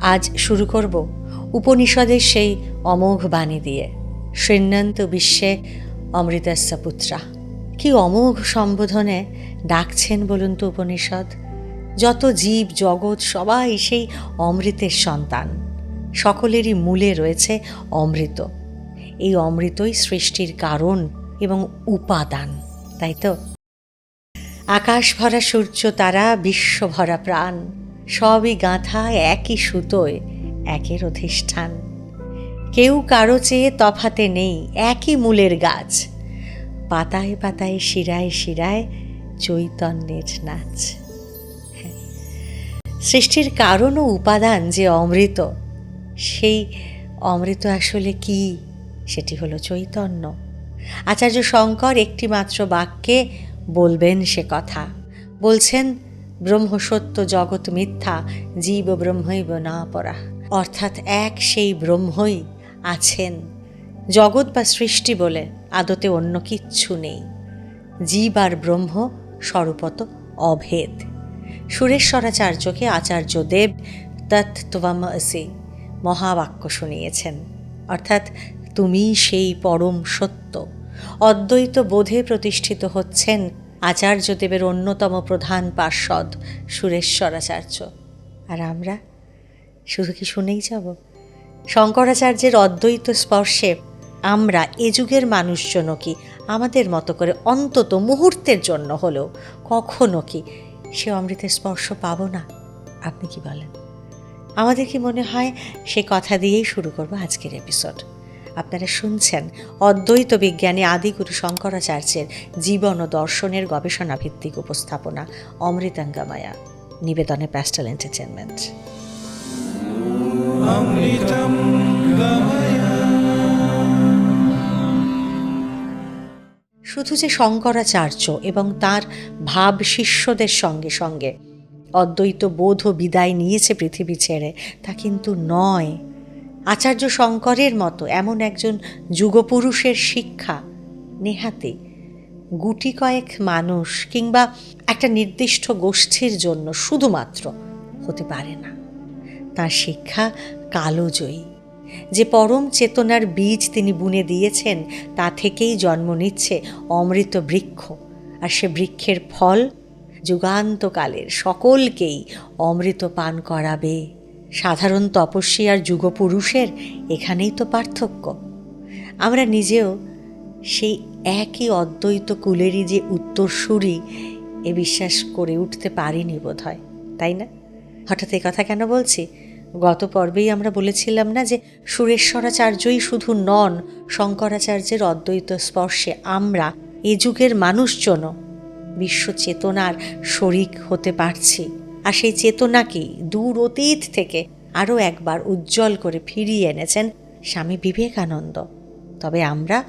আজ শুরু করব উপনিষদের সেই অমোঘ বাণী দিয়ে। শৃণ্যন্ত বিশ্বে অমৃতস্য পুত্রা। কি অমোঘ সম্বোধনে ডাকছেন বলুন তো উপনিষদ? যত জীব, জগৎ, সবাই সেই অমৃতের সন্তান। সকলেরই মূলে রয়েছে অমৃত। এই অমৃতই সৃষ্টির কারণ এবং উপাদান, তাই তো? আকাশ ভরা সূর্য, তারা বিশ্ব ভরা প্রাণ। সবই গাঁথা একই সুতোয়, একের অধিষ্ঠান। কেউ কারও চেয়ে তফাতে নেই, একই মূলের গাছ। পাতায় পাতায় শিরায় শিরায় চৈতন্যের নাচ। হ্যাঁ। সৃষ্টির কারণ ও উপাদান যে অমৃত, সেই অমৃত আসলে কি? সেটি হলো চৈতন্য। আচার্য শঙ্কর একটি মাত্র বাক্যে বলবেন সে কথা। বলছেন ব্রহ্ম সত্য জগৎ মিথ্যা, জীব ব্রহ্মৈব না পরা। অর্থাৎ এক সেই ব্রহ্মই আছেন। জগৎ বা সৃষ্টি বলে আদতে অন্য কিচ্ছু নেই। জীব আর ব্রহ্ম স্বরূপত অভেদ। সুরেশ্বরাচার্যকে আচার্য দেব তত্ত্বম আসি মহাবাক্য শুনিয়েছেন। অর্থাৎ তুমি সেই পরম সত্য। অদ্বৈত বোধে প্রতিষ্ঠিত হচ্ছেন আচার্যদেবের অন্যতম প্রধান পার্ষদ সুরেশ্বরাচার্য। আর আমরা? শুধু কি শুনেই যাব? শঙ্করাচার্যের অদ্বৈত স্পর্শে আমরা এ যুগের মানুষজনও কি আমাদের মতো করে অন্তত মুহূর্তের জন্য হলেও কখনো কি সে অমৃতের স্পর্শ পাবো না? আপনি কি বলেন? আমাদের কি মনে হয় সে কথা দিয়েই শুরু করব আজকের এপিসোড আপনারা শুনছেন অদ্বৈত বিজ্ঞানী আদিগুরু শঙ্করাচার্যের জীবন ও দর্শনের গবেষণা ভিত্তিক উপস্থাপনা অমৃতাঙ্গামায়া নিবেদনে প্যাস্টাল এন্টারটেনমেন্ট শুধু যে শঙ্করাচার্য এবং তার ভাব শিষ্যদের সঙ্গে সঙ্গে অদ্বৈত বোধ ও বিদায় নিয়েছে পৃথিবী ছেড়ে তা কিন্তু নয়। আচার্য শঙ্করের মতো এমন একজন যুগপুরুষের শিক্ষা নেহাতে গুটি কয়েক মানুষ কিংবা একটা নির্দিষ্ট গোষ্ঠীর জন্য শুধুমাত্র হতে পারে না। তার শিক্ষা কালোজয়ী। যে পরম চেতনার বীজ তিনি বুনে দিয়েছেন, তা থেকেই জন্ম নিচ্ছে অমৃত বৃক্ষ। আর সে বৃক্ষের ফল যুগান্তকালের সকলকেই অমৃত পান করাবে। সাধারণ তপস্বী আর যুগপুরুষের এখানেই তো পার্থক্য। আমরা নিজেও সেই একই অদ্বৈত কুলেরই যে উত্তরসূরি, এ বিশ্বাস করে উঠতে পারিনি বোধ হয় তাই না? হঠাৎ এ কথা কেন বলছি? গত পর্বেই আমরা বলেছিলাম না যে সুরেশ্বরাচার্যই শুধু নন, শঙ্করাচার্যের অদ্বৈত স্পর্শে আমরা, এ যুগের মানুষজনও, বিশ্ব চেতনার শরিক হতে পারছি। আর সেই চেতনাকেই দূর অতীত থেকে আরও একবার উজ্জ্বল করে ফিরিয়ে এনেছেন স্বামী বিবেকানন্দ। তবে আমরা,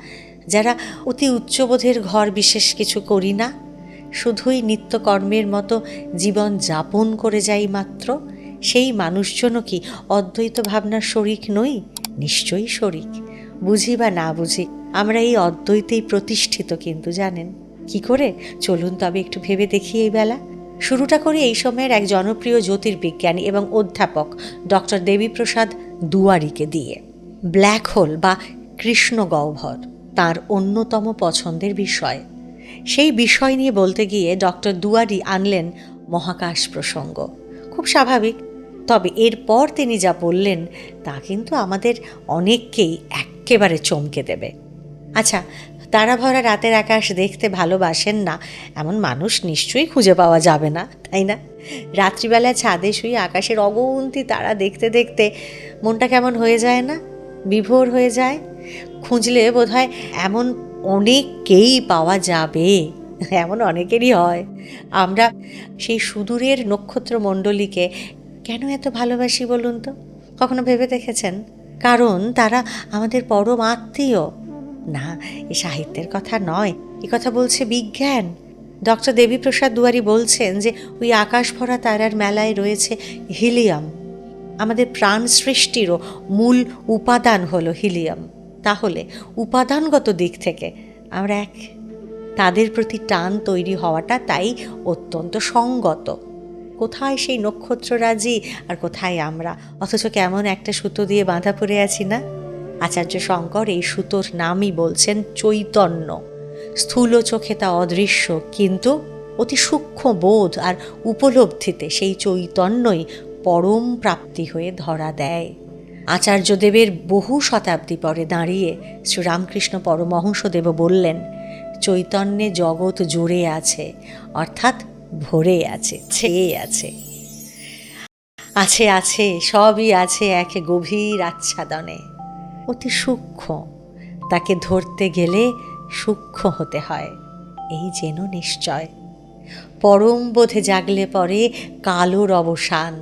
যারা অতি উচ্চবোধের ঘর বিশেষ কিছু করি না, শুধুই নিত্যকর্মের মতো জীবন যাপন করে যাই মাত্র, সেই মানুষজনও কি অদ্বৈত ভাবনার শরিক নই? নিশ্চয়ই শরিক। বুঝি বা না বুঝি, আমরা এই অদ্বৈতেই প্রতিষ্ঠিত কিন্তু, জানেন? কি করে? চলুন তবে একটু ভেবে দেখি এই বেলা। শুরুটা করি এই সময়ের এক জনপ্রিয় জ্যোতির্বিজ্ঞানী এবং অধ্যাপক ডক্টর দেবীপ্রসাদ দুয়ারিকে দিয়ে। ব্ল্যাক হোল বা কৃষ্ণ গহ্বর, তার অন্যতম পছন্দের বিষয়। সেই বিষয় নিয়ে বলতে গিয়ে ডক্টর দুয়ারি আনলেন মহাকাশ প্রসঙ্গ। খুব স্বাভাবিক, তবে এরপর তিনি যা বললেন, তা কিন্তু আমাদের অনেককেই এক্কেবারে চমকে দেবে। আচ্ছা তারা ভরা রাতের আকাশ দেখতে ভালোবাসেন না। এমন মানুষ নিশ্চয়ই খুঁজে পাওয়া যাবে না, তাই না? রাত্রিবেলায় ছাদে শুয়ে আকাশের অগন্তি তারা দেখতে দেখতে মনটা কেমন হয়ে যায় না? বিভোর হয়ে যায়। খুঁজলে বোধহয় এমন অনেককেই পাওয়া যাবে। এমন অনেকেরই হয়। আমরা সেই সুদূরের নক্ষত্রমণ্ডলীকে কেন এত ভালোবাসি বলুন তো? কখনো ভেবে দেখেছেন? কারণ তারা আমাদের পরম আত্মীয়। না, এ সাহিত্যের কথা নয়, এ কথা বলছে বিজ্ঞান। ডক্টর দেবীপ্রসাদ দুয়ারি বলছেন যে, ওই আকাশ ভরা তারার মেলায় রয়েছে হিলিয়াম। আমাদের প্রাণ সৃষ্টিরও মূল উপাদান হলো হিলিয়াম। তাহলে উপাদানগত দিক থেকে আমরা এক, তাদের প্রতি টান তৈরি হওয়াটা তাই অত্যন্ত সঙ্গত। কোথায় সেই নক্ষত্ররাজি আর কোথায় আমরা? অথচ কেমন একটা সুতো দিয়ে বাঁধা পড়ে আছি না? আচার্য শঙ্কর এই সুতোর নামই বলছেন চৈতন্য। স্থূল চোখে তা অদৃশ্য, কিন্তু অতি সূক্ষ্ম বোধ আর উপলব্ধিতে সেই চৈতন্যই পরম প্রাপ্তি হয়ে ধরা দেয়। আচার্যদেবের বহু শতাব্দী পরে দাঁড়িয়ে শ্রীরামকৃষ্ণ পরমহংসদেব বললেন, চৈতন্যে জগৎ জুড়ে আছে, অর্থাৎ ভরে আছে, ছেয়ে আছে। আছে আছে, সবই আছে এক গভীর আচ্ছাদনে। অতি সূক্ষ্ম। তাকে ধরতে গেলে সূক্ষ্ম হতে হয়, এই যেন নিশ্চয়। পরম বোধে জাগলে পরে কালোর অবসান,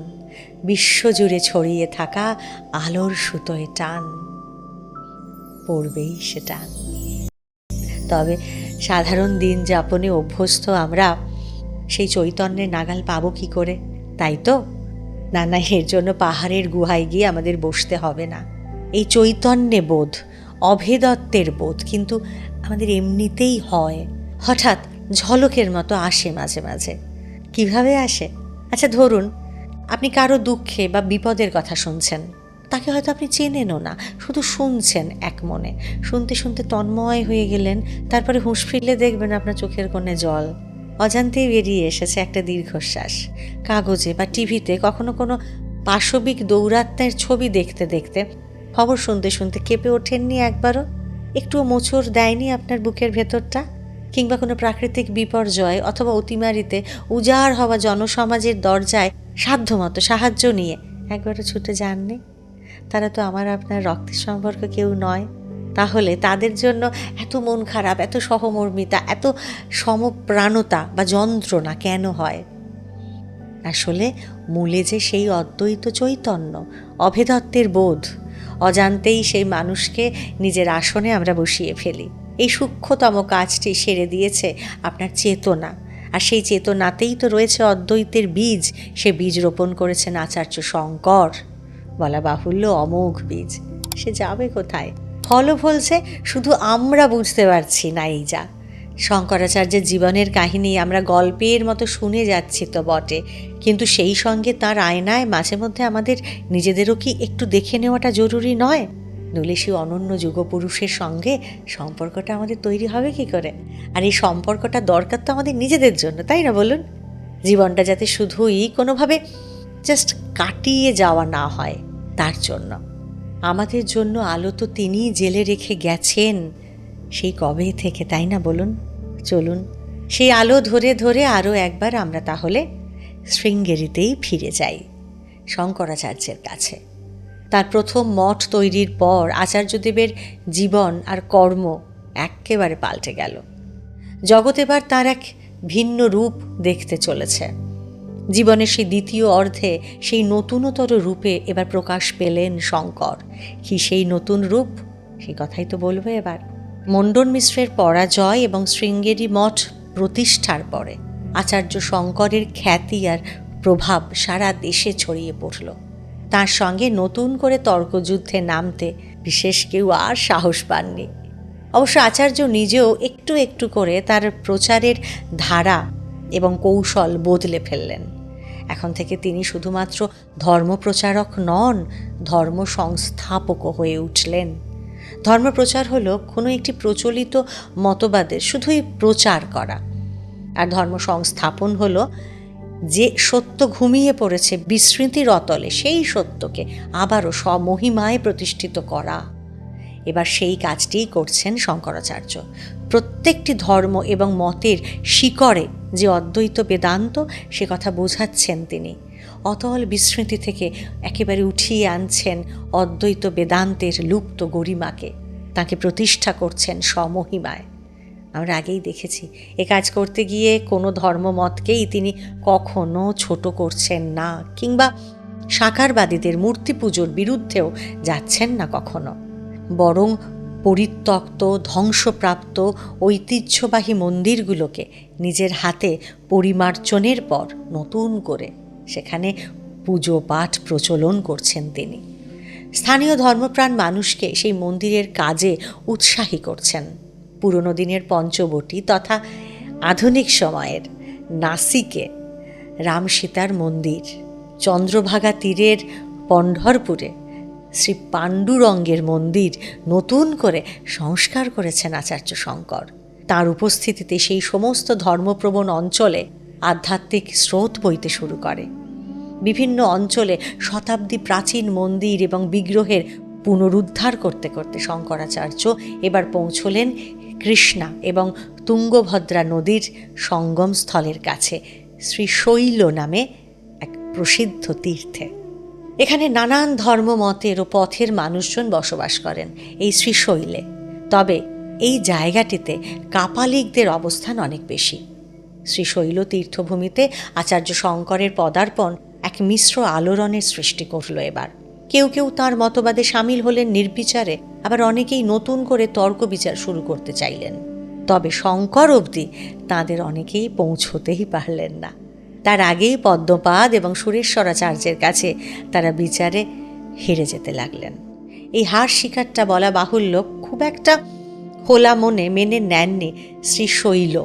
বিশ্বজুড়ে ছড়িয়ে থাকা আলোর সুতোয় টান, পড়বেই সে টান। তবে সাধারণ দিন যাপনে অভ্যস্ত আমরা, সেই চৈতন্যের নাগাল পাবো কি করে, তাই তো? না না, এর জন্য পাহাড়ের গুহায় গিয়ে আমাদের বসতে হবে না। এই চৈতন্যে বোধ, অভেদত্বের বোধ কিন্তু আমাদের এমনিতেই হয়। হঠাৎ ঝলকের মতো আসে মাঝে মাঝে। কীভাবে আসে? আচ্ছা ধরুন, আপনি কারও দুঃখে বা বিপদের কথা শুনছেন। তাকে হয়তো আপনি চেনেনও না, শুধু শুনছেন এক মনে। শুনতে শুনতে তন্ময় হয়ে গেলেন, তারপরে হুঁশ ফিরলে দেখবেন আপনার চোখের কোণে জল। অজান্তেই বেরিয়ে এসেছে একটা দীর্ঘশ্বাস। কাগজে বা টিভিতে কখনো কোনো পাশবিক দৌরাত্ম্যের ছবি দেখতে দেখতে খবর শুনতে শুনতে কেঁপে ওঠেননি একবারও? একটুও মোচড় দেয়নি আপনার বুকের ভেতরটা? কিংবা কোনো প্রাকৃতিক বিপর্যয় অথবা অতিমারিতে উজাড় হওয়া জনসমাজের দরজায় সাধ্যমতো সাহায্য নিয়ে একবারও ছুটে যাননি? তারা তো আমার আপনার রক্তের সম্পর্ক কেউ নয়। তাহলে তাদের জন্য এত মন খারাপ, এত সহমর্মিতা, এত সমপ্রাণতা বা যন্ত্রণা কেন হয়? আসলে মূলে যে সেই অদ্বৈত চৈতন্য, অভেদত্বের বোধ। অজান্তেই সেই মানুষকে নিজের আসনে আমরা বসিয়ে ফেলি। এই সূক্ষ্মতম কাজটি সেরে দিয়েছে আপনার চেতনা। আর সেই চেতনাতেই তো রয়েছে অদ্বৈতের বীজ। সে বীজ রোপণ করেছেন আচার্য শঙ্কর। বলা বাহুল্য অমোঘ বীজ। সে যাবে কোথায়? ফলও ফলছে, শুধু আমরা বুঝতে পারছি না, এই যা শঙ্করাচার্যের জীবনের কাহিনী আমরা গল্পের মতো শুনে যাচ্ছি তো বটে। কিন্তু সেই সঙ্গে তার আয়নায় মাঝে মধ্যে আমাদের নিজেদেরও কি একটু দেখে নেওয়াটা জরুরি নয়? নইলে সেই অনন্য যুগপুরুষের সঙ্গে সম্পর্কটা আমাদের তৈরি হবে কি করে? আর এই সম্পর্কটা দরকার তো আমাদের নিজেদের জন্য, তাই না বলুন? জীবনটা যাতে শুধুই কোনোভাবে জাস্ট কাটিয়ে যাওয়া না হয়, তার জন্য। আমাদের জন্য আলো তো তিনিই জেলে রেখে গেছেন, সেই কবে থেকে, তাই না বলুন? চলুন, সেই আলো ধরে ধরে আরও একবার আমরা তাহলে শৃঙ্গেরিতেই ফিরে যাই, শঙ্করাচার্যের কাছে। তার প্রথম মঠ তৈরির পর আচার্যদেবের জীবন আর কর্ম একেবারে পাল্টে গেল। জগৎ এবার তার এক ভিন্ন রূপ দেখতে চলেছে। জীবনের সেই দ্বিতীয় অর্ধে সেই নতুনতর রূপে এবার প্রকাশ পেলেন শঙ্কর। কি সেই নতুন রূপ? সেই কথাই তো বলব এবার। মণ্ডন মিশ্রের পরাজয় এবং শৃঙ্গেরি মঠ প্রতিষ্ঠার পরে আচার্য শঙ্করের খ্যাতি আর প্রভাব সারা দেশে ছড়িয়ে পড়ল। তার সঙ্গে নতুন করে তর্কযুদ্ধে নামতে বিশেষ কেউ আর সাহস পাননি। অবশ্য আচার্য নিজেও একটু একটু করে তার প্রচারের ধারা এবং কৌশল বদলে ফেললেন। এখন থেকে তিনি শুধুমাত্র ধর্মপ্রচারক নন ধর্ম সংস্থাপকও হয়ে উঠলেন। ধর্মপ্রচার হলো কোনো একটি প্রচলিত মতবাদের শুধুই প্রচার করা। আর ধর্ম সংস্থাপন হলো যে সত্য ঘুমিয়ে পড়েছে বিস্মৃতির অতলে, সেই সত্যকে আবারও স্বমহিমায় প্রতিষ্ঠিত করা। এবার সেই কাজটিই করছেন শঙ্করাচার্য। প্রত্যেকটি ধর্ম এবং মতের শিকড়ে যে অদ্বৈত বেদান্ত, সে কথা বোঝাচ্ছেন তিনি। অতল বিস্মৃতি থেকে একেবারে উঠিয়ে আনছেন অদ্বৈত বেদান্তের লুপ্ত গরিমাকে। তাকে প্রতিষ্ঠা করছেন স্বমহিমায়। আমরা আগেই দেখেছি, এ কাজ করতে গিয়ে কোনো ধর্মমতকেই তিনি কখনো ছোট করছেন না কিংবা সাকারবাদীদের মূর্তি পুজোর বিরুদ্ধেও যাচ্ছেন না কখনো। বরং পরিত্যক্ত, ধ্বংসপ্রাপ্ত, ঐতিহ্যবাহী মন্দিরগুলোকে নিজের হাতে পরিমার্জনের পর নতুন করে সেখানে পুজো, পাঠ প্রচলন করছেন তিনি। স্থানীয় ধর্মপ্রাণ মানুষকে সেই মন্দিরের কাজে উৎসাহী করছেন। পুরনো দিনের পঞ্চবটি তথা আধুনিক সময়ের নাসিকে রাম সীতার মন্দির, চন্দ্রভাগা তীরের পণ্ঢরপুরে শ্রী পাণ্ডুরঙ্গের মন্দির নতুন করে সংস্কার করেছেন আচার্য শঙ্কর। তার উপস্থিতিতে সেই সমস্ত ধর্মপ্রবণ অঞ্চলে আধ্যাত্মিক স্রোত বইতে শুরু করে। বিভিন্ন অঞ্চলে শতাব্দী প্রাচীন মন্দির এবং বিগ্রহের পুনরুদ্ধার করতে করতে শঙ্করাচার্য এবার পৌঁছলেন কৃষ্ণা এবং তুঙ্গভদ্রা নদীর সঙ্গমস্থলের কাছে শ্রীশৈল নামে এক প্রসিদ্ধ তীর্থে। এখানে নানান ধর্মমতের ও পথের মানুষজন বসবাস করেন এই শ্রীশৈলে তবে এই জায়গাটিতে কাপালিকদের অবস্থান অনেক বেশি। শ্রীশৈল তীর্থভূমিতে আচার্য শঙ্করের পদার্পণ এক মিশ্র আলোড়নের সৃষ্টি করল এবার। কেউ কেউ তার মতবাদে সামিল হলেন নির্বিচারে, আবার অনেকেই নতুন করে তর্ক বিচার শুরু করতে চাইলেন। তবে শঙ্কর অবধি তাদের অনেকেই পৌঁছতেই পারলেন না। তার আগেই পদ্মপাদ এবং সুরেশ্বরাচার্যের কাছে তারা বিচারে হেরে যেতে লাগলেন। এই হার শিকারটা বলা বাহুল্য, খুব একটা খোলা মনে মেনে নেননি শ্রী শৈল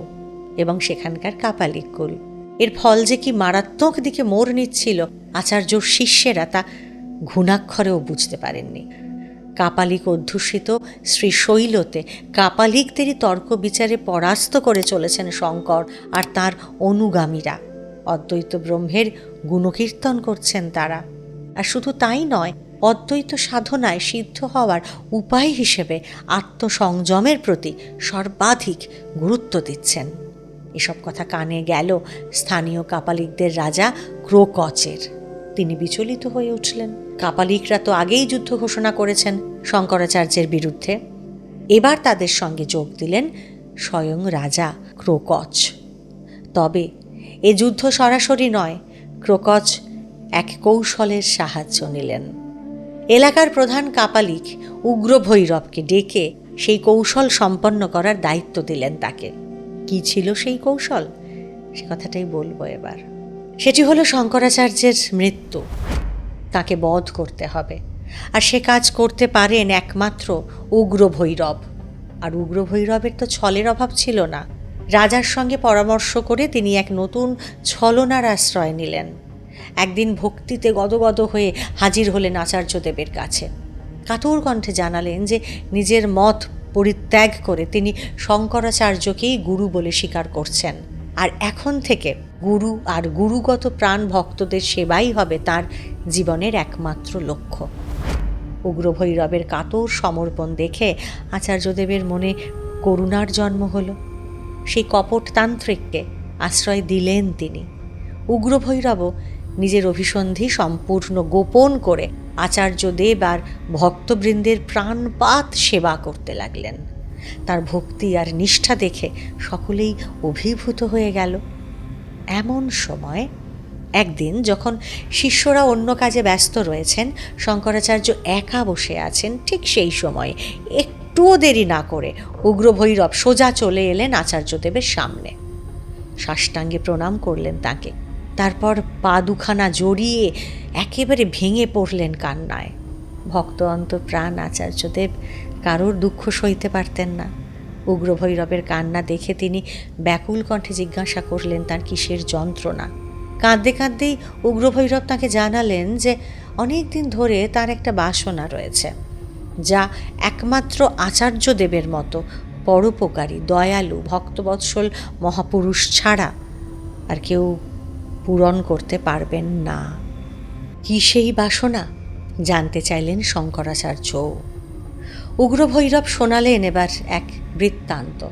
এবং সেখানকার কাপালিক কুল। এর ফল যে কি মারাত্মক দিকে মোড় নিচ্ছিল, আচার্য শিষ্যেরা তা ঘুণাক্ষরেও বুঝতে পারেননি। কাপালিক অধ্যুষিত শ্রী শৈলতে কাপালিকদেরই তর্ক বিচারে পরাস্ত করে চলেছেন শঙ্কর আর তার অনুগামীরা। অদ্বৈত ব্রহ্মের গুণকীর্তন করছেন তারা। আর শুধু তাই নয়, অদ্বৈত সাধনায় সিদ্ধ হওয়ার উপায় হিসেবে আত্মসংযমের প্রতি সর্বাধিক গুরুত্ব দিচ্ছেন। এসব কথা কানে গেল। স্থানীয় কাপালিকদের রাজা ক্রোকচের। তিনি বিচলিত হয়ে উঠলেন। কাপালিকরা তো আগেই যুদ্ধ ঘোষণা করেছেন শঙ্করাচার্যের বিরুদ্ধে। এবার তাদের সঙ্গে যোগ দিলেন স্বয়ং রাজা ক্রোকচ। তবে এ যুদ্ধ সরাসরি নয়, ক্রোকচ এক কৌশলের সাহায্য নিলেন। এলাকার প্রধান কাপালিক উগ্র ভৈরবকে ডেকে সেই কৌশল সম্পন্ন করার দায়িত্ব দিলেন তাকে। কি ছিল সেই কৌশল? সে কথাটাই বলব এবার। সেটি হলো শঙ্করাচার্যের মৃত্যু। তাকে বধ করতে হবে। আর সে কাজ করতে পারেন একমাত্র উগ্র ভৈরব আর উগ্র ভৈরবের তো ছলের অভাব ছিল না। রাজার সঙ্গে পরামর্শ করে তিনি এক নতুন ছলনার আশ্রয় নিলেন। একদিন ভক্তিতে গদগদ হয়ে হাজির হলেন আচার্যদেবের কাছে। কাতর কণ্ঠে জানালেন যে নিজের মত পরিত্যাগ করে তিনি শঙ্করাচার্যকেই গুরু বলে স্বীকার করছেন। আর এখন থেকে গুরু আর গুরুগত প্রাণ ভক্তদের সেবাই হবে তার জীবনের একমাত্র লক্ষ্য। উগ্র ভৈরবের কাতর সমর্পণ দেখে আচার্যদেবের মনে করুণার জন্ম হল। সেই কপট তান্ত্রিককে আশ্রয় দিলেন তিনি। উগ্র ভৈরবও নিজের অভিসন্ধি সম্পূর্ণ গোপন করে আচার্যদেব আর ভক্তবৃন্দের প্রাণপাত সেবা করতে লাগলেন। তার ভক্তি আর নিষ্ঠা দেখে সকলেই অভিভূত হয়ে গেল। এমন সময় একদিন যখন শিষ্যরা অন্য কাজে ব্যস্ত রয়েছেন, শঙ্করাচার্য একা বসে আছেন, ঠিক সেই সময় একটুও দেরি না করে উগ্র ভৈরব সোজা চলে এলেন আচার্যদেবের সামনে। সাষ্টাঙ্গে প্রণাম করলেন তাকে। তারপর পা দুখানা জড়িয়ে একেবারে ভেঙে পড়লেন কান্নায়। ভক্ত অন্ত প্রাণ আচার্যদেব কারোর দুঃখ সইতে পারতেন না। উগ্র ভৈরবের কান্না দেখে তিনি ব্যাকুল কণ্ঠে জিজ্ঞাসা করলেন, তার কিসের যন্ত্রণা? কাঁদতে কাঁদতেই উগ্র ভৈরব তাকে জানালেন যে অনেক দিন ধরে তার একটা বাসনা রয়েছে, যা একমাত্র আচার্যদেবের মতো পরোপকারী, দয়ালু, ভক্তবৎসল মহাপুরুষ ছাড়া আর কেউ পূরণ করতে পারবেন না। কি সেই বাসনা? জানতে চাইলেন শঙ্করাচার্য। উগ্র ভৈরব শোনালেন এবার এক বৃত্তান্ত।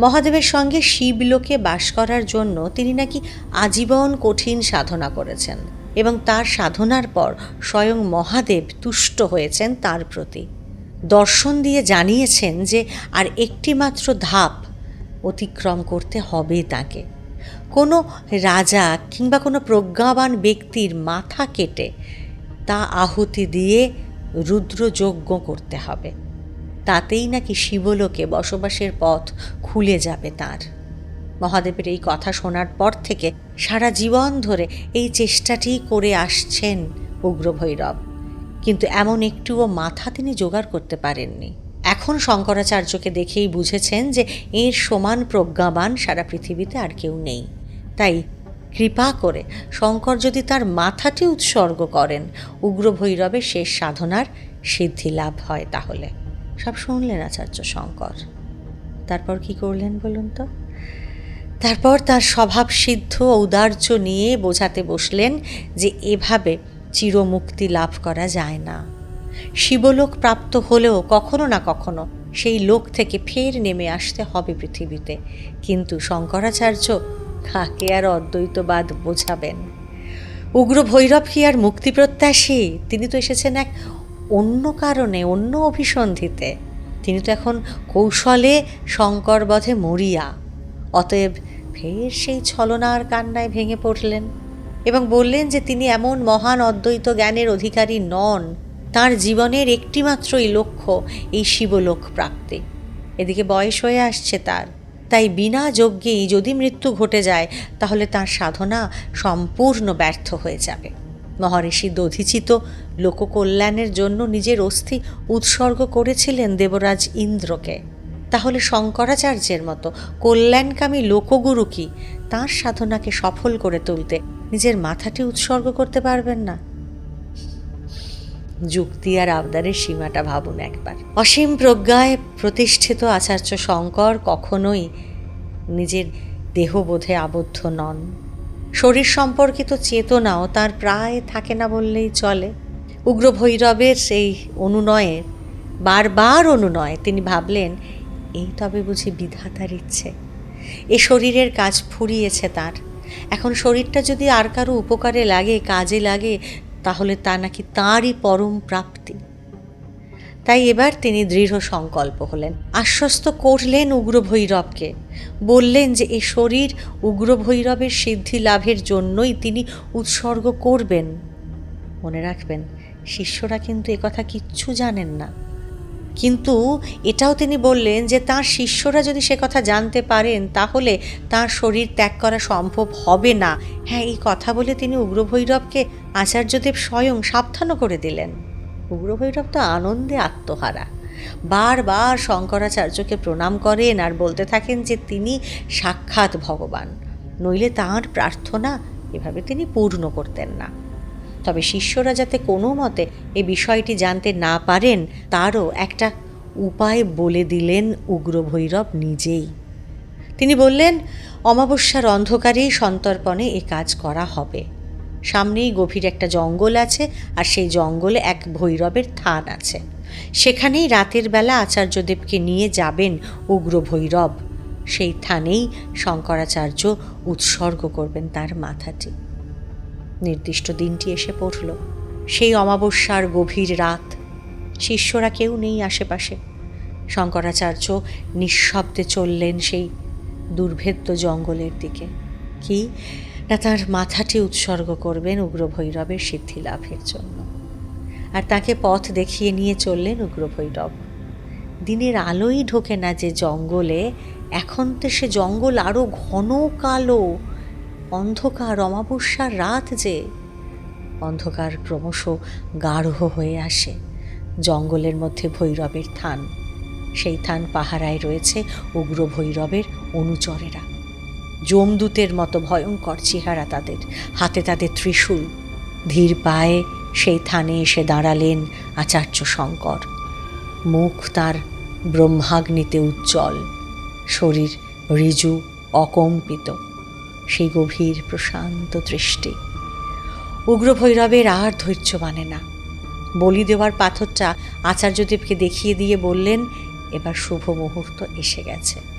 মহাদেবের সঙ্গে শিবলোকে বাস করার জন্য তিনি নাকি আজীবন কঠিন সাধনা করেছেন এবং তার সাধনার পর স্বয়ং মহাদেব তুষ্ট হয়েছেন তার প্রতি। দর্শন দিয়ে জানিয়েছেন যে আর একটি মাত্র ধাপ অতিক্রম করতে হবে তাকে। কোনো রাজা কিংবা কোনো প্রজ্ঞাবান ব্যক্তির মাথা কেটে তা আহুতি দিয়ে রুদ্রযজ্ঞ করতে হবে। তাতেই নাকি শিবলোকে বসবাসের পথ খুলে যাবে তার। মহাদেবের এই কথা শোনার পর থেকে সারা জীবন ধরে এই চেষ্টাটি করে আসছেন উগ্রভৈরব। কিন্তু এমন একটুও মাথা তিনি জোগাড় করতে পারেননি। এখন শঙ্করাচার্যকে দেখেই বুঝেছেন যে এর সমান প্রজ্ঞাবান সারা পৃথিবীতে আর কেউ নেই। তাই কৃপা করে শঙ্কর যদি তার মাথাটি উৎসর্গ করেন উগ্র ভৈরবে শেষ সাধনার সিদ্ধি লাভ হয় তাহলে। সব শুনলেন আচার্য শঙ্কর। তারপর কি করলেন বলুন তো? তারপর তার স্বভাব সিদ্ধ ঔদার্য নিয়ে বোঝাতে বসলেন যে এভাবে চিরমুক্তি লাভ করা যায় না। শিবলোক প্রাপ্ত হলেও কখনো না কখনো সেই লোক থেকে ফের নেমে আসতে হবে পৃথিবীতে। কিন্তু শঙ্করাচার্য কাকে আর অদ্বৈতবাদ বোঝাবেন। উগ্র ভৈরব কি আর মুক্তি প্রত্যাশী তিনি তো এসেছেন এক অন্য কারণে, অন্য অভিসন্ধিতে। তিনি তো এখন কৌশলে শঙ্কর বধে মরিয়া। অতএব ফের সেই ছলনার কান্নায় ভেঙে পড়লেন এবং বললেন যে তিনি এমন মহান অদ্বৈত জ্ঞানের অধিকারী নন। তার জীবনের একটিমাত্রই লক্ষ্য এই শিবলোক প্রাপ্তি। এদিকে বয়স হয়ে আসছে তার। তাই বিনা যজ্ঞেই যদি মৃত্যু ঘটে যায়, তাহলে তার সাধনা সম্পূর্ণ ব্যর্থ হয়ে যাবে। মহর্ষি দধিচিত লোককল্যাণের জন্য নিজের অস্থি উৎসর্গ করেছিলেন দেবরাজ ইন্দ্রকে। তাহলে শঙ্করাচার্যের মতো কল্যাণকামী লোকগুরু কি? তাঁর সাধনাকে সফল করে তুলতে নিজের মাথাটি উৎসর্গ করতে পারবেন না। যুক্তি আর আবদারের সীমাটা ভাবুন একবার। অসীম প্রজ্ঞায় প্রতিষ্ঠিত আচার্য শঙ্কর কখনোই নিজের দেহবোধে আবদ্ধ নন। শরীর সম্পর্কিত চেতনাও তার প্রায় থাকে না বললেই চলে। উগ্র ভৈরবের সেই অনুনয়ে, বারবার অনুনয় তিনি ভাবলেন, এই তবে বুঝি বিধাতার ইচ্ছে। এ শরীরের কাজ ফুরিয়েছে তার। এখন শরীরটা যদি আর কারও উপকারে লাগে, কাজে লাগে তাহলে তা নাকি তাঁরই পরম প্রাপ্তি। তাই এবার তিনি দৃঢ় সংকল্প হলেন। আশ্বস্ত করলেন উগ্র ভৈরবকে বললেন যে, এ শরীর উগ্র ভৈরবের সিদ্ধি লাভের জন্যই তিনি উৎসর্গ করবেন। মনে রাখবেন, শিষ্যরা কিন্তু একথা কিচ্ছু জানেন না। কিন্তু এটাও তিনি বললেন যে, তার শিষ্যরা যদি সে কথা জানতে পারেন, তাহলে তার শরীর ত্যাগ করা সম্ভব হবে না। হ্যাঁ এই কথা বলে তিনি উগ্রভৈরবকে আচার্যদেব স্বয়ং সাবধানও করে দিলেন। উগ্রভৈরব তো আনন্দে আত্মহারা। বারবার শঙ্করাচার্যকে প্রণাম করেন আর বলতে থাকেন যে তিনি সাক্ষাৎ ভগবান, নইলে তাঁর প্রার্থনা এভাবে তিনি পূর্ণ করতেন না। তবে শিষ্যরা যাতে কোনো মতে এ বিষয়টি জানতে না পারেন, তারও একটা উপায় বলে দিলেন উগ্র ভৈরব নিজেই। তিনি বললেন, অমাবস্যার অন্ধকারেই সন্তর্পণে এ কাজ করা হবে। সামনেই গভীর একটা জঙ্গল আছে আর সেই জঙ্গলে এক ভৈরবের থান আছে। সেখানেই রাতের বেলা আচার্যদেবকে নিয়ে যাবেন উগ্র ভৈরব। সেই থানেই শঙ্করাচার্য উৎসর্গ করবেন তার মাথাটি। নির্দিষ্ট দিনটি এসে পড়ল। সেই অমাবস্যার গভীর রাত। শিষ্যরা কেউ নেই আশেপাশে। শঙ্করাচার্য নিঃশব্দে চললেন সেই দুর্ভেদ্য জঙ্গলের দিকে। কি? না তার মাথাটি উৎসর্গ করবেন উগ্র ভৈরবের সিদ্ধি লাভের জন্য। আর তাকে পথ দেখিয়ে নিয়ে চললেন উগ্র ভৈরব দিনের আলোই ঢোকে না যে জঙ্গলে, এখন তো সে জঙ্গল আরও ঘন কালো। অন্ধকার, অমাবস্যার রাত যে, অন্ধকার ক্রমশ গাঢ় হয়ে আসে জঙ্গলের মধ্যে ভৈরবের থান। সেই থান পাহারায় রয়েছে উগ্র ভৈরবের অনুচরেরা। যমদূতের মতো ভয়ঙ্কর চেহারা তাদের। হাতে তাদের ত্রিশূল। ধীর পায়ে সেই থানে এসে দাঁড়ালেন আচার্য শঙ্কর। মুখ তার ব্রহ্মাগ্নিতে উজ্জ্বল। শরীর ঋজু অকম্পিত। সেই গভীর প্রশান্ত দৃষ্টি। উগ্র ভৈরবের আর ধৈর্য মানে না। বলি দেওয়ার পাথরটা আচার্যদেবকে দেখিয়ে দিয়ে বললেন, এবার শুভ মুহূর্ত এসে গেছে।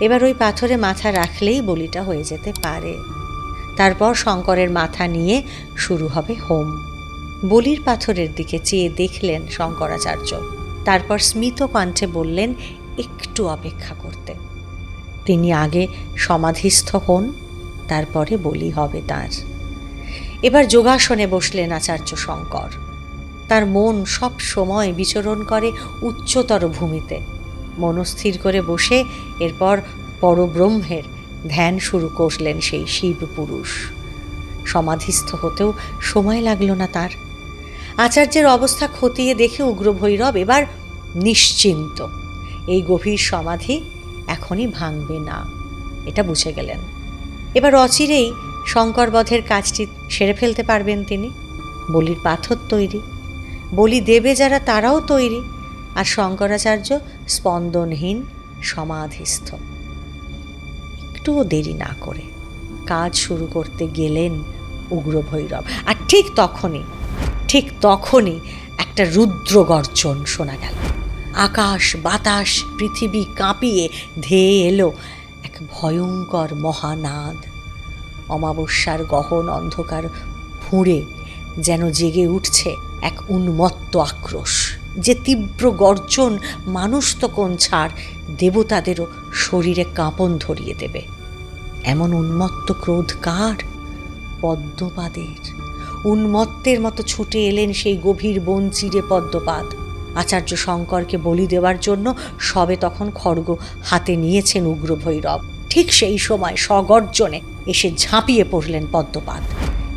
এবার ওই পাথরে মাথা রাখলেই বলিটা হয়ে যেতে পারে। তারপর শঙ্করের মাথা নিয়ে শুরু হবে হোম। বলির পাথরের দিকে চেয়ে দেখলেন শঙ্করাচার্য। তারপর স্মিত কণ্ঠে বললেন, একটু অপেক্ষা করতে। তিনি আগে সমাধিস্থ হন, তারপরে বলি হবে তার। এবার যোগাসনে বসলেন আচার্য শঙ্কর। তার মন সব সময় বিচরণ করে উচ্চতর ভূমিতে। মনস্থির করে বসে এরপর পরব্রহ্মের ধ্যান শুরু করলেন সেই শিব পুরুষ সমাধিস্থ হতেও সময় লাগল না তার। আচার্যের অবস্থা খতিয়ে দেখে উগ্র ভৈরব এবার নিশ্চিন্ত। এই গভীর সমাধি এখনই ভাঙবে না, এটা বুঝে গেলেন। এবার অচিরেই শঙ্করবধের কাজটি সেরে ফেলতে পারবেন তিনি। বলির পাথর তৈরি, বলি দেবে যারা তারাও তৈরি। আর শঙ্করাচার্য স্পন্দনহীন, সমাধিস্থ। একটুও দেরি না করে কাজ শুরু করতে গেলেন উগ্র ভৈরব আর ঠিক তখনই ঠিক তখনই একটা রুদ্র গর্জন শোনা গেল। আকাশ, বাতাস, পৃথিবী কাঁপিয়ে ধেয়ে এলো এক ভয়ঙ্কর মহানাদ। অমাবস্যার গহন অন্ধকার ফুঁড়ে যেন জেগে উঠছে এক উন্মত্ত আক্রোশ। যে তীব্র গর্জন মানুষ তো কোন ছাড় দেবতাদেরও শরীরে কাঁপন ধরিয়ে দেবে। এমন উন্মত্ত ক্রোধ কার? পদ্মপাদের। উন্মত্তের মতো ছুটে এলেন সেই গভীর বন চিরে পদ্মপাদ। আচার্য শঙ্করকে বলি দেওয়ার জন্য সবে তখন খড়গ হাতে নিয়েছেন উগ্র ভৈরব ঠিক সেই সময় সগর্জনে এসে ঝাঁপিয়ে পড়লেন পদ্মপাদ।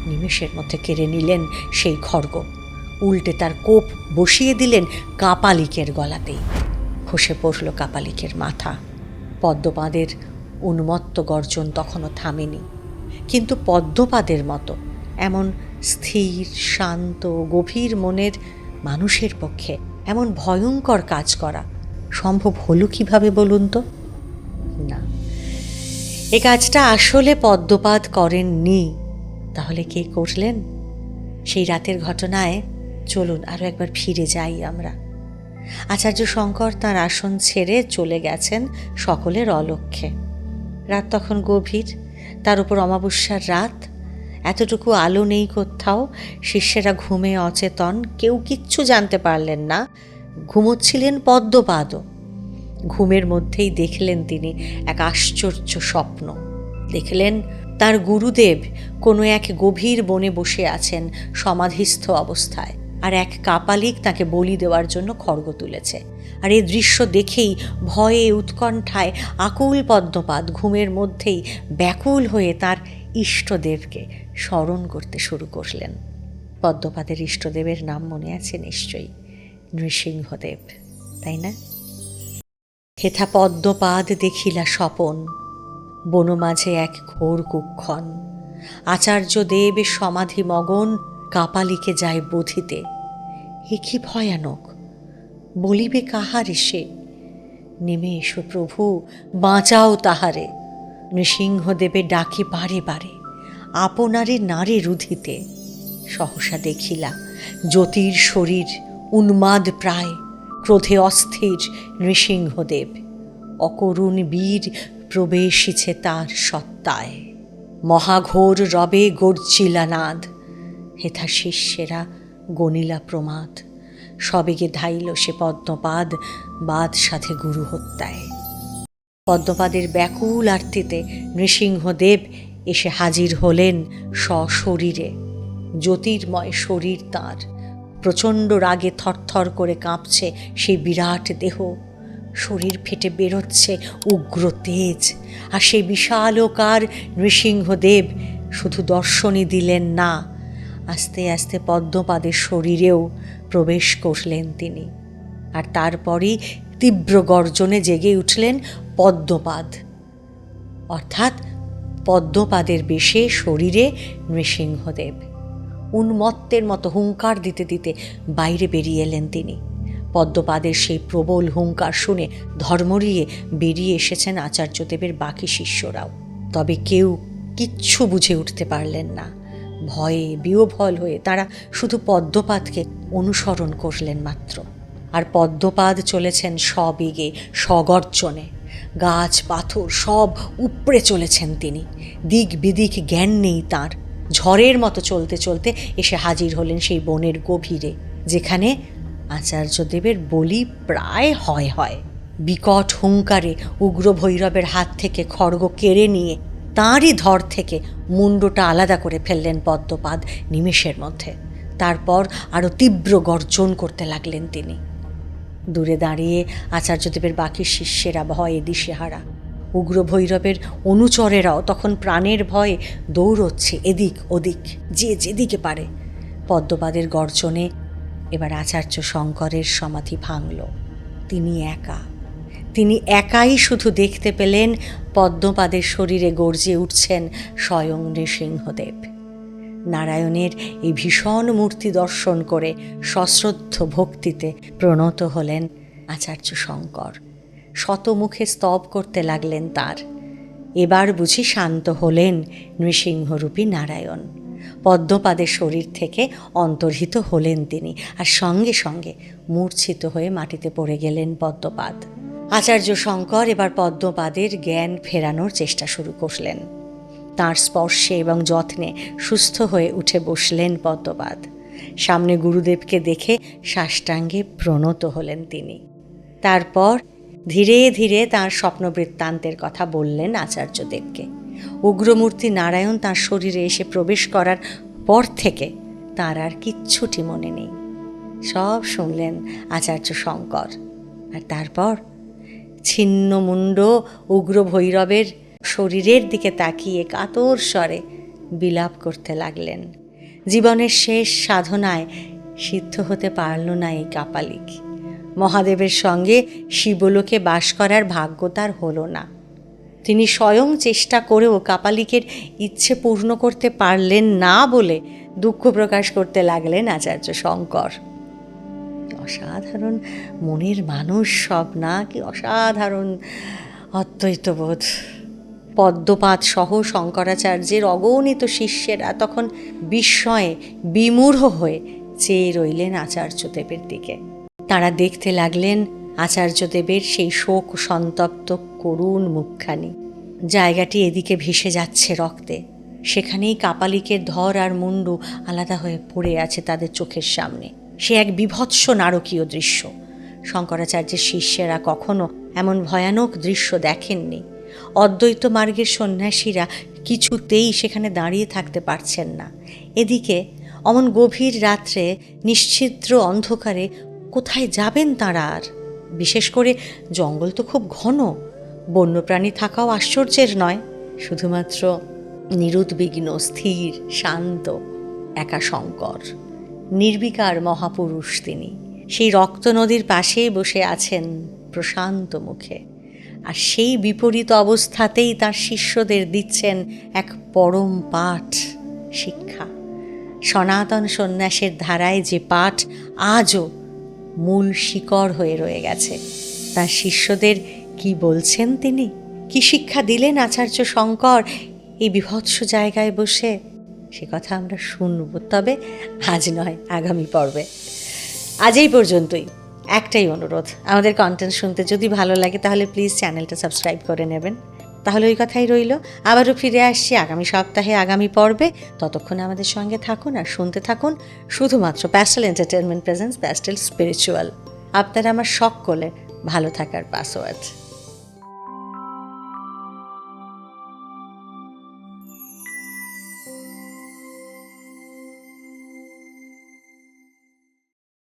নিমেষের মধ্যে কেড়ে নিলেন সেই খড়গ। উল্টে তার কোপ বসিয়ে দিলেন কাপালিকের গলাতেই। খসে পড়ল কাপালিকের মাথা। পদ্মপাদের উন্মত্ত গর্জন তখনও থামেনি। কিন্তু পদ্মপাদের মতো এমন স্থির, শান্ত, গভীর মনের মানুষের পক্ষে এমন ভয়ঙ্কর কাজ করা সম্ভব হলো কীভাবে বলুন তো? না। এ কাজটা আসলে পদ্মপাত করেননি। তাহলে কে করলেন? সেই রাতের ঘটনায় চলুন আরও একবার ফিরে যাই আমরা। আচার্য শঙ্কর তার আসন ছেড়ে চলে গেছেন সকলের অলক্ষ্যে। রাত তখন গভীর, তার উপর অমাবস্যার রাত। এতটুকু আলো নেই কোথাও, শিষ্যেরা ঘুমে অচেতন, কেউ কিচ্ছু জানতে পারলেন না। ঘুমোচ্ছিলেন পদ্মপাদও। ঘুমের মধ্যেই দেখলেন তিনি এক আশ্চর্য স্বপ্ন। দেখলেন তার গুরুদেব কোনো এক গভীর বনে বসে আছেন সমাধিস্থ অবস্থায়। আর এক কাপালিক তাকে বলি দেওয়ার জন্য খড়গ তুলেছে। আর এই দৃশ্য দেখেই ভয়ে, উৎকণ্ঠায়, আকুল পদ্মপাদ ঘুমের মধ্যেই ব্যাকুল হয়ে তার ইষ্টদেবকে স্মরণ করতে শুরু করলেন। পদ্মপাদের ইষ্টদেবের নাম মনে আছে নিশ্চয়ই। নৃসিংহদেব, তাই না? হেথা পদ্মপাদ দেখিলা স্বপন, বনমাঝে এক ঘোর কুক্ষণ। আচার্য দেব সমাধি মগন কাপালিকে যায় বোধিতে, এ কি ভয়ানক? বলিবে কাহারে সে নেমে এসো প্রভু, বাঁচাও তাহারে। নৃসিংহদেবে ডাকি বারে বারে, আপনারে নারে রুধিতে। সহসা দেখিলা, জ্যোতির শরীর উন্মাদ প্রায়, ক্রোধে অস্থির নৃসিংহদেব অকরুণ বীর প্রবেশিছে তার সত্তায়। মহাঘোর রবে গর্জিলানাদ হেথা শিষ্যেরা গনিলা প্রমাদ। সবেগে ধাইল সে পদ্মপাদ, বাদ সাথে গুরু হত্যায়। পদ্মপাদের ব্যাকুল আরতিতে নৃসিংহদেব এসে হাজির হলেন সশরীরে। জ্যোতির্ময় শরীর তাঁর। প্রচণ্ড রাগে থরথর করে কাঁপছে সেই বিরাট দেহ। শরীর ফেটে বেরোচ্ছে উগ্র তেজ। আর সেই বিশালকার নৃসিংহদেব শুধু দর্শনই দিলেন না আস্তে আস্তে পদ্মপাদের শরীরেও প্রবেশ করলেন তিনি। আর তারপরই তীব্র গর্জনে জেগে উঠলেন পদ্মপাদ। অর্থাৎ পদ্মপাদের বেশে শরীরে নৃসিংহদেব। উন্মত্তের মতো হুঙ্কার দিতে দিতে বাইরে বেরিয়ে এলেন তিনি। পদ্মপাদের সেই প্রবল হুঙ্কার শুনে ধর্মরিয়ে বেরিয়ে এসেছেন আচার্যদেবের বাকি শিষ্যরাও। তবে কেউ কিচ্ছু বুঝে উঠতে পারলেন না। ভয়ে, বিহ্বল হয়ে তারা শুধু পদ্মপাদকে অনুসরণ করলেন মাত্র। আর পদ্মপাদ চলেছেন সবেগে, সগর্জনে। গাছ, পাথর সব উপড়ে চলেছেন তিনি। দিক বিদিক জ্ঞান নেই তার। ঝড়ের মতো চলতে চলতে এসে হাজির হলেন সেই বনের গভীরে, যেখানে আচার্যদেবের বলি প্রায় হয় হয়। বিকট হুঙ্কারে উগ্র ভৈরবের হাত থেকে খড়গ কেড়ে নিয়ে তাঁরই ধর থেকে মুন্ডটা আলাদা করে ফেললেন পদ্মপাদ নিমেষের মধ্যে। তারপর আরও তীব্র গর্জন করতে লাগলেন তিনি। দূরে দাঁড়িয়ে আচার্যদেবের বাকি শিষ্যেরা ভয়ে দিশেহারা। উগ্র ভৈরবের অনুচরেরাও তখন প্রাণের ভয়ে দৌড়চ্ছে এদিক ওদিক, যে যেদিকে পারে। পদ্মপাদের গর্জনে এবার আচার্য শঙ্করের সমাধি ভাঙল। তিনি একা। তিনি একাই শুধু দেখতে পেলেন পদ্মপাদের শরীরে গর্জে উঠছেন স্বয়ং নৃসিংহদেব। নারায়ণের এই ভীষণ মূর্তি দর্শন করে সশ্রদ্ধ ভক্তিতে প্রণত হলেন আচার্য শঙ্কর। শতমুখে স্তব করতে লাগলেন তার। এবার বুঝি শান্ত হলেন নৃসিংহরূপী নারায়ণ। পদ্মপাদের শরীর থেকে অন্তর্হিত হলেন তিনি আর সঙ্গে সঙ্গে মূর্ছিত হয়ে মাটিতে পড়ে গেলেন পদ্মপাদ। আচার্য শঙ্কর এবার পদ্মপাদের জ্ঞান ফেরানোর চেষ্টা শুরু করলেন। তাঁর স্পর্শে এবং যত্নে সুস্থ হয়ে উঠে বসলেন পদ্মপাদ। সামনে গুরুদেবকে দেখে সাষ্টাঙ্গে প্রণত হলেন তিনি। তারপর ধীরে ধীরে তাঁর স্বপ্ন বৃত্তান্তের কথা বললেন আচার্যদেবকে। উগ্রমূর্তি নারায়ণ তাঁর শরীরে এসে প্রবেশ করার পর থেকে তাঁর আর কিচ্ছুটি মনে নেই। সব শুনলেন আচার্য শঙ্কর। আর তারপর ছিন্ন মুন্ড উগ্র ভৈরবের শরীরের দিকে তাকিয়ে কাতর স্বরে বিলাপ করতে লাগলেন। জীবনের শেষ সাধনায় সিদ্ধ হতে পারল না এই কাপালিক। মহাদেবের সঙ্গে শিবলোকে বাস করার ভাগ্য তার হলো না। তিনি স্বয়ং চেষ্টা করেও কাপালিকের ইচ্ছে পূর্ণ করতে পারলেন না বলে দুঃখ প্রকাশ করতে লাগলেন আচার্য শঙ্কর। অসাধারণ মনের মানুষ সব না, কি অসাধারণ অদ্বৈতবোধ পদ্মপাত সহ শঙ্করাচার্যের অগণিত শিষ্যেরা তখন বিস্ময়ে বিমূঢ় হয়ে চেয়ে রইলেন আচার্যদেবের দিকে। তারা দেখতে লাগলেন আচার্যদেবের সেই শোক সন্তপ্ত করুণ মুখখানি। জায়গাটি এদিকে ভেসে যাচ্ছে রক্তে। সেখানেই কাপালিকের ধর আর মুন্ডু আলাদা হয়ে পড়ে আছে তাদের চোখের সামনে। সে এক বিভৎস নারকীয় দৃশ্য। শঙ্করাচার্যের শিষ্যেরা কখনো এমন ভয়ানক দৃশ্য দেখেননি। অদ্বৈত মার্গের সন্ন্যাসীরা কিছুতেই সেখানে দাঁড়িয়ে থাকতে পারছেন না। এদিকে অমন গভীর রাত্রে নিশ্ছিদ্র অন্ধকারে কোথায় যাবেন তাঁরা আর? বিশেষ করে জঙ্গল তো খুব ঘন, বন্যপ্রাণী থাকাও আশ্চর্যের নয়। শুধুমাত্র নিরুদ্বিগ্ন, স্থির, শান্ত একা শঙ্কর নির্বিকার মহাপুরুষ তিনি। সেই রক্ত নদীর পাশেই বসে আছেন প্রশান্ত মুখে। আর সেই বিপরীত অবস্থাতেই তার শিষ্যদের দিচ্ছেন এক পরম পাঠ শিক্ষা। সনাতন সন্ন্যাসের ধারায় যে পাঠ আজও মূল শিকড় হয়ে রয়ে গেছে। তার শিষ্যদের কি বলছেন তিনি? কি শিক্ষা দিলেন আচার্য শঙ্কর? এই বিভৎস জায়গায় বসে সে কথা আমরা শুনব। তবে আজ নয়, আগামী পর্বে। আজ এই পর্যন্তই। একটাই অনুরোধ, আমাদের কন্টেন্ট শুনতে যদি ভালো লাগে তাহলে প্লিজ চ্যানেলটা সাবস্ক্রাইব করে নেবেন। তাহলে ওই কথাই রইল। আবারও ফিরে আসছি আগামী সপ্তাহে, আগামী পর্বে। ততক্ষণ আমাদের সঙ্গে থাকুন আর শুনতে থাকুন শুধুমাত্র pastel entertainment presence pastel spiritual আপনারা আমার সকলের ভালো থাকার পাসওয়ার্ড